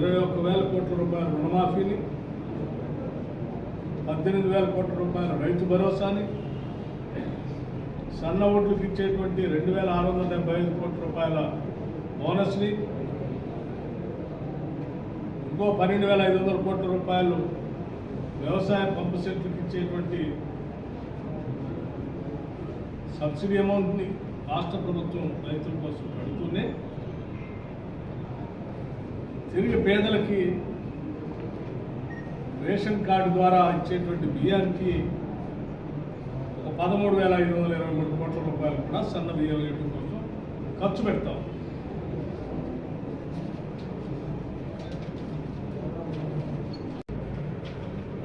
ఇరవై ఒక్క వేల కోట్ల రూపాయల రుణమాఫీని పద్దెనిమిది వేల కోట్ల రూపాయల రైతు భరోసాని సన్న ఓట్లకు ఇచ్చేటువంటి రెండు వేల ఆరు వందల డెబ్బై ఐదు కోట్ల రూపాయల బోనస్ని ఇంకో పన్నెండు వేల ఐదు వందల కోట్ల రూపాయలు వ్యవసాయ పంపు సెట్లకు ఇచ్చేటువంటి సబ్సిడీ అమౌంట్ని రాష్ట్ర ప్రభుత్వం రైతుల కోసం పెడుతూనే తిరిగి పేదలకి రేషన్ కార్డు ద్వారా ఇచ్చేటువంటి బియ్యానికి ఒక పదమూడు వేల ఐదు వందల ఇరవై మూడు కోట్ల రూపాయలు కూడా సన్న బియ్యం వేయడం కోసం ఖర్చు పెడతాం.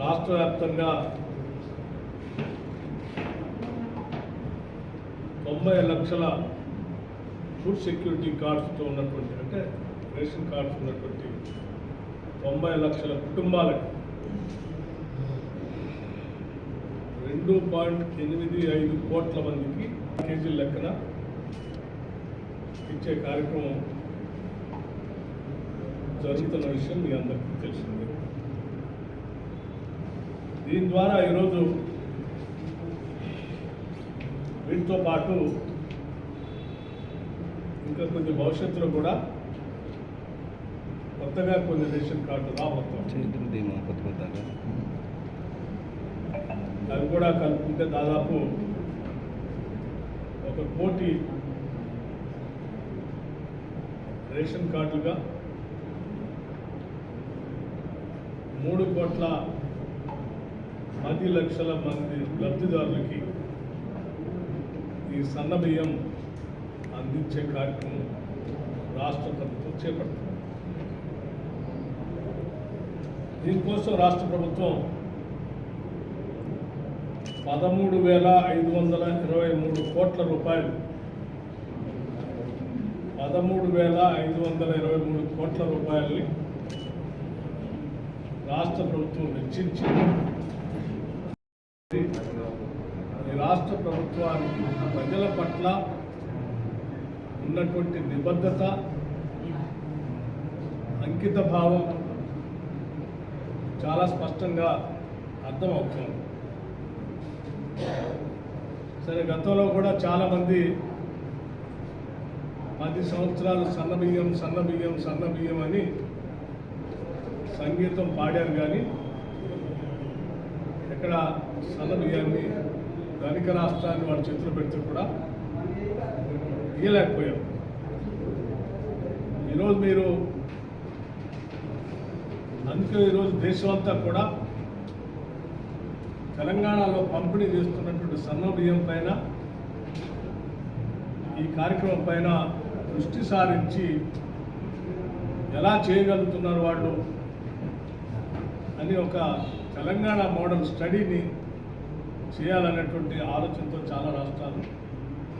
రాష్ట్ర వ్యాప్తంగా తొంభై లక్షల ఫుడ్ సెక్యూరిటీ కార్డ్స్తో ఉన్నటువంటి అంటే రేషన్ కార్డ్స్ ఉన్నటువంటి తొంభై లక్షల కుటుంబాలకు రెండు పాయింట్ ఎనిమిది ఐదు కోట్ల మందికి కేజీల లెక్కన ఇచ్చే కార్యక్రమం జరుగుతున్న విషయం మీ అందరికీ తెలిసిందే. దీని ద్వారా ఈరోజు వీటితో పాటు ఇంకా కొంచెం భవిష్యత్తులో కూడా కొత్తగా కొన్ని రేషన్ కార్డు రాబోతాం చేతులు ధీమా కొత్త కొత్తగా అవి కూడా కలుపుకుంటే దాదాపు ఒక కోటి రేషన్ కార్డులుగా మూడు కోట్ల పది లక్షల మంది లబ్ధిదారులకి ఈ సన్న బియ్యం అందించే కార్యక్రమం రాష్ట్ర ప్రభుత్వం చేపడుతుంది. దీనికోసం రాష్ట్ర ప్రభుత్వం పదమూడు వేల ఐదు వందల ఇరవై మూడు కోట్ల రూపాయలు పదమూడు వేల ఐదు వందల ఇరవై మూడు కోట్ల రూపాయలని రాష్ట్ర ప్రభుత్వం వెచ్చించి రాష్ట్ర ప్రభుత్వానికి ప్రజల పట్ల ఉన్నటువంటి నిబద్ధత అంకిత భావం చాలా స్పష్టంగా అర్థమవుతుంది. సరే గతంలో కూడా చాలామంది పది సంవత్సరాలు సన్న బియ్యం సన్న బియ్యం సన్న బియ్యం అని సంగీతం పాడారు కానీ ఇక్కడ సన్నబియ్యాన్ని ధనిక రాష్ట్రాన్ని వాళ్ళ చేతులు పెడితే కూడా ఇయ్యలేకపోయాం. ఈరోజు మీరు అందుకే ఈరోజు దేశం అంతా కూడా తెలంగాణలో పంపిణీ చేస్తున్నటువంటి సన్న బియ్యం పైన ఈ కార్యక్రమం పైన దృష్టి సారించి ఎలా చేయగలుగుతున్నారు వాళ్ళు అని ఒక తెలంగాణ మోడల్ స్టడీని చేయాలనేటువంటి ఆలోచనతో చాలా రాష్ట్రాలు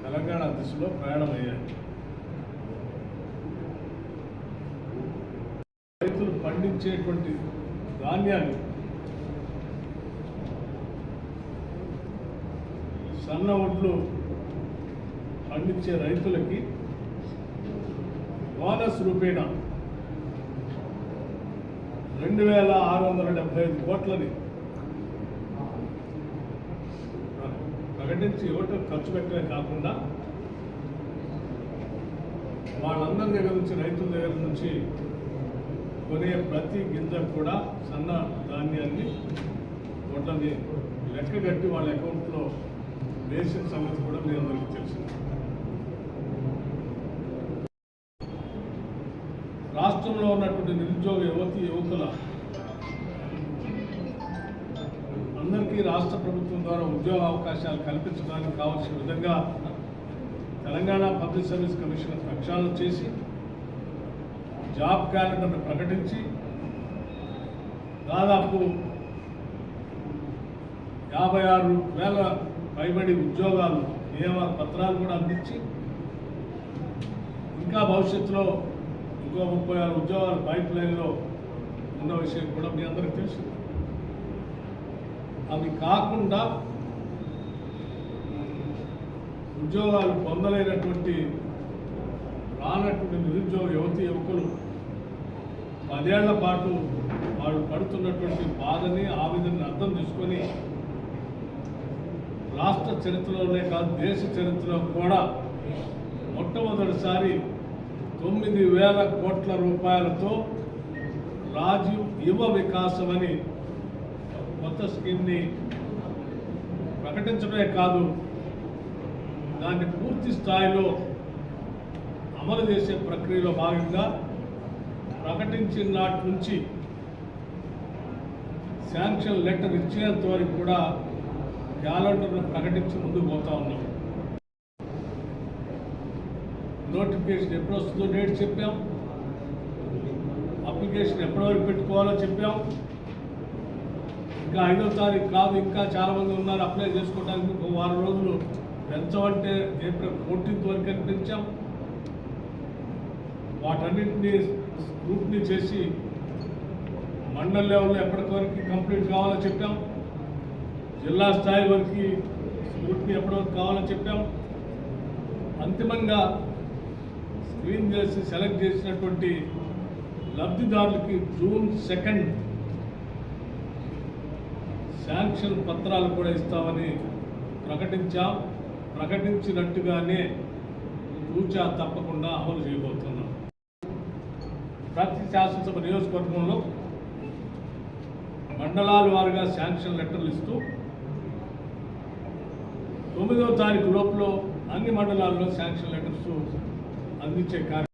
తెలంగాణ దిశలో ప్రయాణమయ్యాయి. రైతులు పండించేటువంటి ధాన్యాన్ని సన్న ఒడ్లు పండించే రైతులకి బోనస్ రూపేణ రెండు వేల ఆరు వందల డెబ్బై ఐదు కోట్లని ప్రకటించి ఇవ్వటం ఖర్చు పెట్టడమే కాకుండా వాళ్ళందరి దగ్గర నుంచి రైతుల దగ్గర నుంచి కొనే ప్రతి గింజ కూడా సన్న ధాన్యాన్ని వడ్లని లెక్కగట్టి వాళ్ళ అకౌంట్లో వేసిన సంగతి కూడా మీ అందరికీ తెలిసింది రాష్ట్రంలో ఉన్నటువంటి నిరుద్యోగ యువతి యువకుల అందరికీ రాష్ట్ర ప్రభుత్వం ద్వారా ఉద్యోగ అవకాశాలు కల్పించడానికి కావాల్సిన విధంగా తెలంగాణ పబ్లిక్ సర్వీస్ కమిషన్ ప్రక్షాళన చేసి జాబ్ క్యాలెండర్ను ప్రకటించి దాదాపు యాభై ఆరు వేల పైబడి ఉద్యోగాలు నియమ పత్రాలు కూడా అందించి ఇంకా భవిష్యత్తులో ఇంకో ముప్పై ఆరు ఉద్యోగాలు పైప్ లైన్లో ఉన్న విషయం కూడా మీ అందరికీ తెలుసు. అవి కాకుండా ఉద్యోగాలు పొందలేనటువంటి రానటువంటి నిరుద్యోగ పదేళ్ళ పాటు వాళ్ళు పడుతున్నటువంటి బాధని ఆవేదనని అర్థం చేసుకొని రాష్ట్ర చరిత్రలోనే కాదు దేశ చరిత్రలో కూడా మొట్టమొదటిసారి తొమ్మిది వేల కోట్ల రూపాయలతో రాజీవ్ యువ వికాసం అని కొత్త స్కీమ్ని ప్రకటించడమే కాదు దాన్ని పూర్తి స్థాయిలో అమలు చేసే ప్రక్రియలో భాగంగా ప్రకటించిన నాటి నుంచి శాంక్షన్ లెటర్ ఇచ్చినంత వరకు కూడా క్యాలెండర్ను ప్రకటించి ముందుకు పోతా ఉన్నాం. నోటిఫికేషన్ ఎప్పుడు వస్తుందో డేట్ చెప్పాం. అప్లికేషన్ ఎప్పటి వరకు పెట్టుకోవాలో చెప్పాం. ఇంకా ఐదో తారీఖు కాదు ఇంకా చాలామంది ఉన్నారు అప్లై చేసుకోవడానికి. ఒక వారం రోజులు పెంచమంటే ఏప్రిల్ ఫోర్టీన్త్ వరకు అని పెంచాం వాటన్నింటినీ గ్రూప్ని చేసి మండల్ లెవెల్లో ఎప్పటివరకు కంప్లీట్ కావాలో చెప్పాం. జిల్లా స్థాయి వరకు స్క్రూట్నీ ఎప్పటివరకు కావాలో చెప్పాం. అంతిమంగా స్క్రీన్ చేసి సెలెక్ట్ చేసినటువంటి లబ్ధిదారులకి జూన్ సెకండ్ శాంక్షన్ పత్రాలు కూడా ఇస్తామని ప్రకటించాం. ప్రకటించినట్టుగానే తూచా తప్పకుండా అమలు చేయబోతుంది. ప్రతి శాసనసభ నియోజకవర్గంలో మండలాల వారుగా శాంక్షన్ లెటర్లు ఇస్తూ తొమ్మిదవ తారీఖు లోపల అన్ని మండలాల్లో శాంక్షన్ లెటర్స్ అందించే కార్యక్రమం